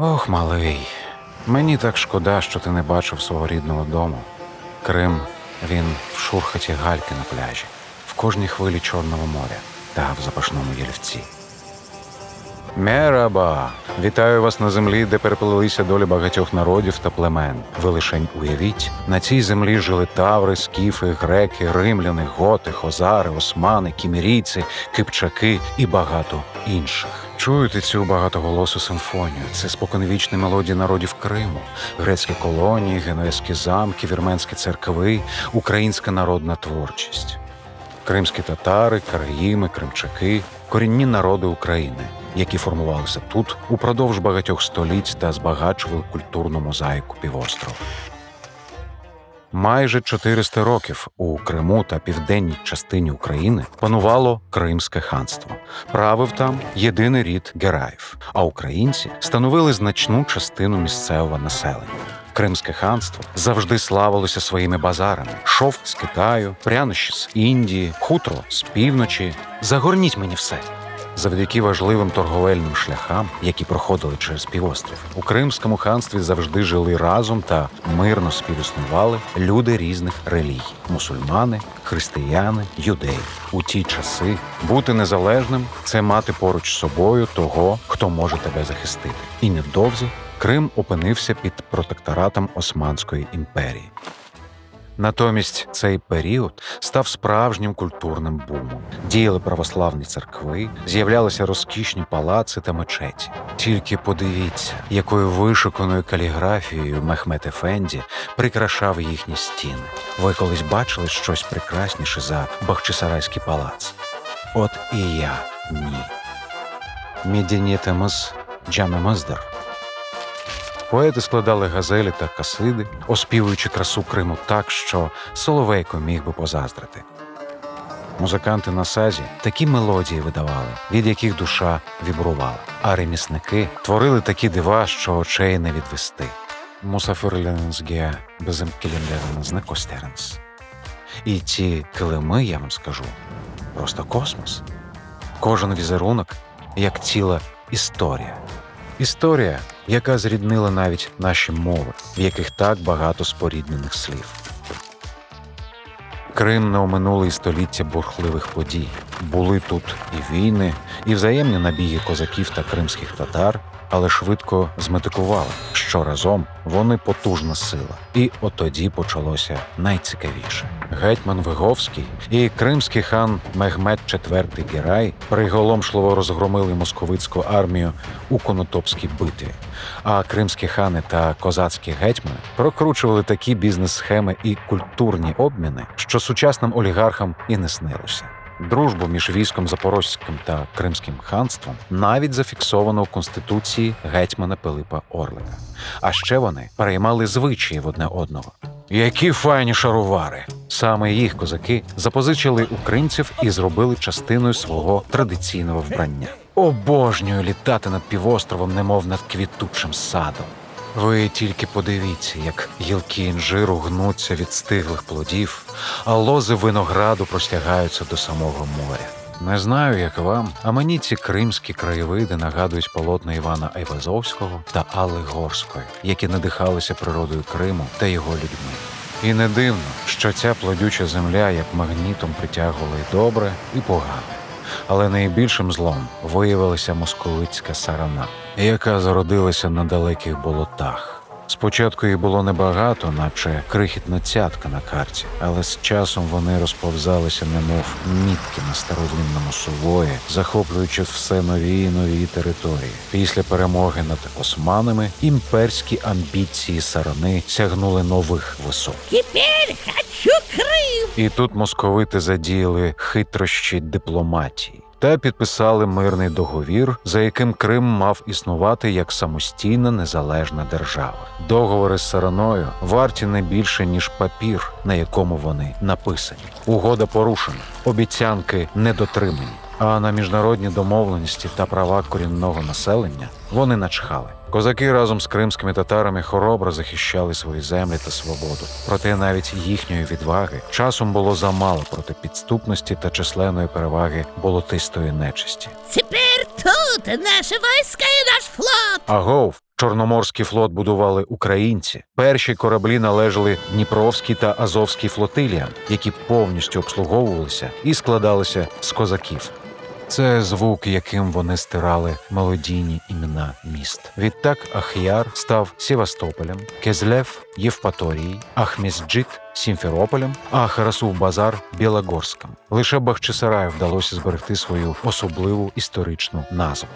Ох, малий, мені так шкода, що ти не бачив свого рідного дому. Крим він в шурхаті гальки на пляжі, в кожній хвилі Чорного моря та в запашному ялівці. Мераба! Вітаю вас на землі, де переплелися долі багатьох народів та племен. Ви лишень уявіть, на цій землі жили таври, скіфи, греки, римляни, готи, хозари, османи, кімірійці, кипчаки і багато інших. Чуєте цю багатоголосу симфонію? Це споконвічні мелодії народів Криму, грецькі колонії, генуезькі замки, вірменські церкви, українська народна творчість. Кримські татари, караїми, кримчаки корінні народи України, які формувалися тут упродовж багатьох століть та збагачували культурну мозаїку півострова. Майже 400 років у Криму та південній частині України панувало Кримське ханство. Правив там єдиний рід Гераїв, а українці становили значну частину місцевого населення. Кримське ханство завжди славилося своїми базарами: шов з Китаю, прянощі з Індії, хутро з півночі. Загорніть мені все. Завдяки важливим торговельним шляхам, які проходили через півострів, у Кримському ханстві завжди жили разом та мирно співіснували люди різних релігій: мусульмани, християни, юдеї. У ті часи бути незалежним це мати поруч з собою того, хто може тебе захистити. І невдовзі Крим опинився під протекторатом Османської імперії. Натомість цей період став справжнім культурним бумом. Діяли православні церкви, з'являлися розкішні палаци та мечеті. Тільки подивіться, якою вишуканою каліграфією Мехмед Ефенді прикрашав їхні стіни. Ви колись бачили щось прекрасніше за Бахчисарайський палац? От і я ні. Мідянітемыз Джамемиздар. Поети складали газелі та касиди, оспівуючи красу Криму так, що Соловейко міг би позаздрити. Музиканти на сазі такі мелодії видавали, від яких душа вібрувала, а ремісники творили такі дива, що очей не відвести. Мусафирленсге беземкілімлеренс не костеренс. І ці килими, я вам скажу, просто космос. Кожен візерунок як ціла історія. Історія, яка зріднила навіть наші мови, в яких так багато споріднених слів. Крим не оминули століття бурхливих подій. Були тут і війни, і взаємні набіги козаків та кримських татар, але швидко зметикували, що разом вони потужна сила. І отоді почалося найцікавіше. Гетьман Виговський і кримський хан Мехмед IV Герай приголомшливо розгромили московицьку армію у Конотопській битві. А кримські хани та козацькі гетьмани прокручували такі бізнес-схеми і культурні обміни, що сучасним олігархам і не снилося. Дружбу між військом Запорозьким та Кримським ханством навіть зафіксовано в конституції гетьмана Пилипа Орлика. А ще вони переймали звичаї в одне одного. Які файні шарувари! Саме їх козаки запозичили у кримців і зробили частиною свого традиційного вбрання. Обожнюю літати над півостровом, немов над квітучим садом. Ви тільки подивіться, як гілки інжиру гнуться від стиглих плодів, а лози винограду простягаються до самого моря. Не знаю, як вам, а мені ці кримські краєвиди нагадують полотна Івана Айвазовського та Алли Горської, які надихалися природою Криму та його людьми. І не дивно, що ця плодюча земля як магнітом притягувала і добре, і погане. Але найбільшим злом виявилася московицька сарана, яка зародилася на далеких болотах. Спочатку їх було небагато, наче крихітна цятка на карті, але з часом вони розповзалися, немов мітки на старовинному сувої, захоплюючи все нові і нові території. Після перемоги над османами імперські амбіції сарани сягнули нових висот. Теперь хочу Крым. І тут московити задіяли хитрощі дипломатії та підписали мирний договір, за яким Крим мав існувати як самостійна незалежна держава. Договори з Сараною варті не більше ніж папір, на якому вони написані. Угода порушена, обіцянки не дотримані. А на міжнародні домовленості та права корінного населення вони начхали. Козаки разом з кримськими татарами хоробро захищали свої землі та свободу. Проте навіть їхньої відваги часом було замало проти підступності та численної переваги болотистої нечисті. Теперь тут наши войска и наш флот. Агов, Чорноморський флот будували українці. Перші кораблі належали Дніпровській та Азовській флотиліям, які повністю обслуговувалися і складалися з козаків. Це звук, яким вони стирали мелодійні імена міст. Відтак Ахяр став Севастополем, Кезлев Євпаторією, Ахмісджит Сімферополем, а Харасув Базар Білогорськом. Лише Бахчисараю вдалося зберегти свою особливу історичну назву.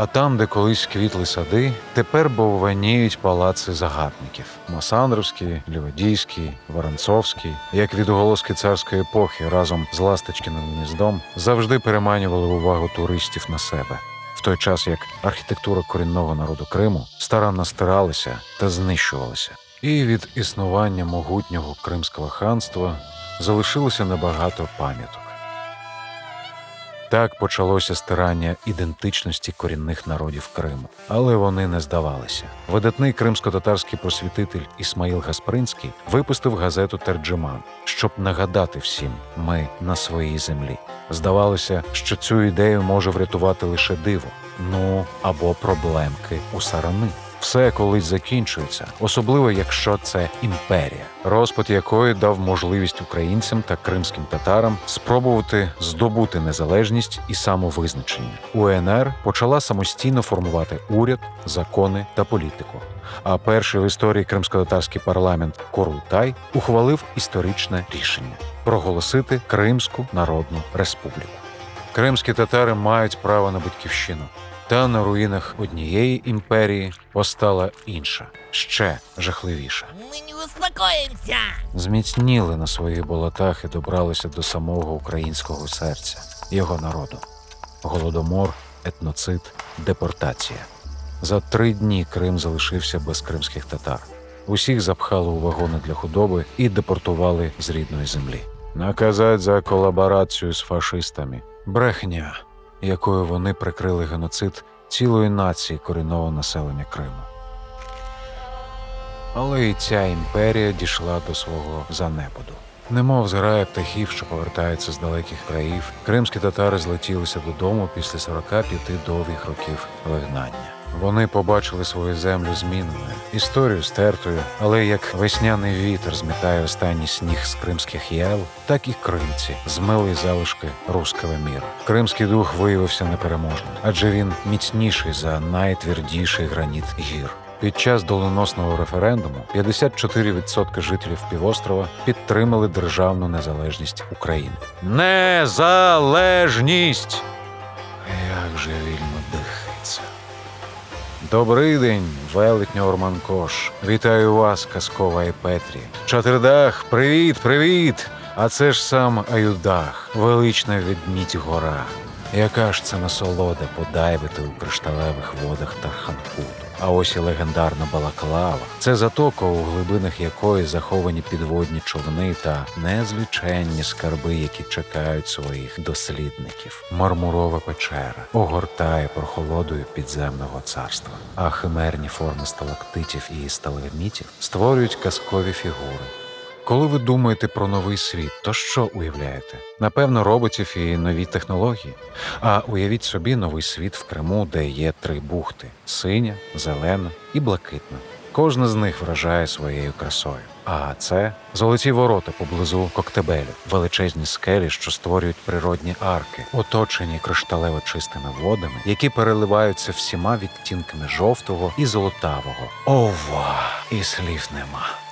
А там, де колись квітли сади, тепер бовваніють палаци загарбників: Масандровський, Ліводійський, Воронцовський, як відголоски царської епохи разом з Ласточкиним гніздом завжди переманювали увагу туристів на себе. В той час як архітектура корінного народу Криму старанно стиралася та знищувалася. І від існування могутнього Кримського ханства залишилося небагато пам'яток. Так почалося стирання ідентичності корінних народів Криму, але вони не здавалися. Видатний кримсько-татарський просвітитель Ісмаїл Гаспринський випустив газету Терджиман, щоб нагадати всім: ми на своїй землі. Здавалося, що цю ідею може врятувати лише диво, ну або проблемки у сарани. Все колись закінчується, особливо якщо це імперія, розпад якої дав можливість українцям та кримським татарам спробувати здобути незалежність і самовизначення. УНР почала самостійно формувати уряд, закони та політику. А перший в історії кримсько-татарський парламент Корултай ухвалив історичне рішення проголосити Кримську Народну Республіку. Кримські татари мають право на батьківщину. Та на руїнах однієї імперії постала інша, ще жахливіша. Мы не успокоимся. Зміцніли на своїх болотах і добралися до самого українського серця, його народу. Голодомор, етноцид, депортація. За три дні Крим залишився без кримських татар. Усіх запхали у вагони для худоби і депортували з рідної землі. Наказать за колаборацію з фашистами. Брехня, якою вони прикрили геноцид цілої нації корінного населення Криму. Але і ця імперія дійшла до свого занепаду. Немов зграя птахів, що повертаються з далеких країв, кримські татари злетілися додому після 45 довгих років вигнання. Вони побачили свою землю зміненою, історію стертою, але як весняний вітер змітає останній сніг з кримських єл, так і кримці змили залишки руського міра. Кримський дух виявився непереможним, адже він міцніший за найтвердіший граніт гір. Під час доленосного референдуму 54% жителів півострова підтримали державну незалежність України. Незалежність! Як же вільно дихається. Добрий день, велетню Орманкош. Вітаю вас, казкова Епетрі. Чатердах, привіт, привіт! А це ж сам Аюдах, велична відмідь гора. Яка ж це насолода подайбити у кришталевих водах Тарханкуту. А ось і легендарна Балаклава. Це затока, у глибинах якої заховані підводні човни та незліченні скарби, які чекають своїх дослідників. Мармурова печера огортає прохолодою підземного царства, а химерні форми сталактитів і сталагмітів створюють казкові фігури. Коли ви думаєте про новий світ, то що уявляєте? Напевно, роботів і нові технології. А уявіть собі новий світ в Криму, де є три бухти: синя, зелена і блакитна. Кожна з них вражає своєю красою. А це золоті ворота поблизу Коктебелю, величезні скелі, що створюють природні арки, оточені кришталево чистими водами, які переливаються всіма відтінками жовтого і золотавого. Ова! І слів нема.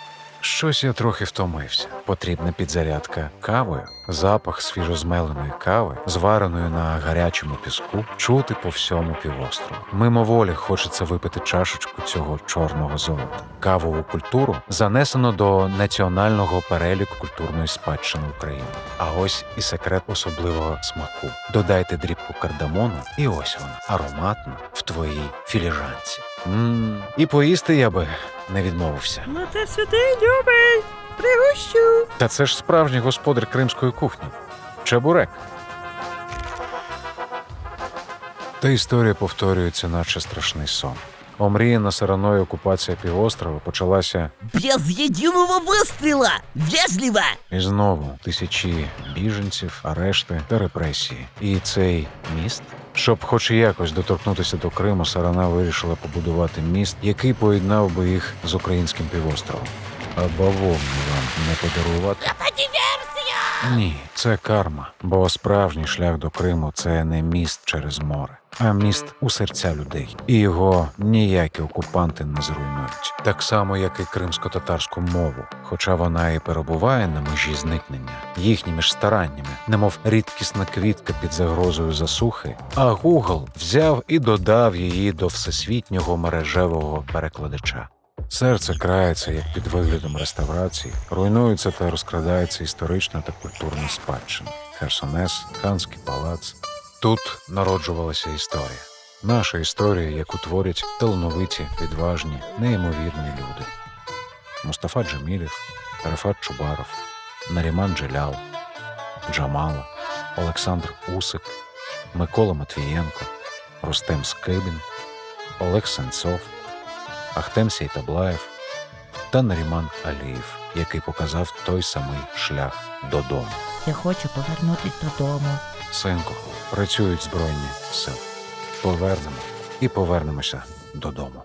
Щось я трохи втомився. Потрібна підзарядка кавою, запах свіжозмеленої кави, звареної на гарячому піску, чути по всьому півострову. Мимоволі хочеться випити чашечку цього чорного золота. Кавову культуру занесено до національного переліку культурної спадщини України. А ось і секрет особливого смаку. Додайте дрібку кардамону, і ось вона ароматна в твоїй філіжанці. м І поїсти я би не відмовився. Ну ти сюди, любий. Пригощу. Та це ж справжній господар кримської кухні. Чебурек. Та історія повторюється, наче страшний сон. Омріяна сараною окупація півострова почалася Без единого выстрела! Вежливо! і знову тисячі біженців, арешти та репресії. І цей міст, щоб хоч якось доторкнутися до Криму, Сарана вирішила побудувати міст, який поєднав би їх з українським півостровом. А бавовну вам не подарувати. Ні, це карма. Бо справжній шлях до Криму це не міст через море, а міст у серця людей. І його ніякі окупанти не зруйнують. Так само, як і кримсько-татарську мову, хоча вона і перебуває на межі зникнення, їхніми ж стараннями, немов рідкісна квітка під загрозою засухи, а Google взяв і додав її до всесвітнього мережевого перекладача. Серце крається, як під виглядом реставрації, руйнується та розкрадається історична та культурна спадщина. Херсонес, Ханський палац. Тут народжувалася історія. Наша історія, яку творять талановиті, відважні, неймовірні люди. Мустафа Джамілів, Рафат Чубаров, Наріман Джелял, Джамала, Олександр Усик, Микола Матвієнко, Рустем Скибін, Олег Сенцов, Ахтем Сейтаблаєв та Наріман Алієв, який показав той самий шлях додому. Я хочу повернутись додому. Синку, працюють збройні сили. Повернемо і повернемося додому.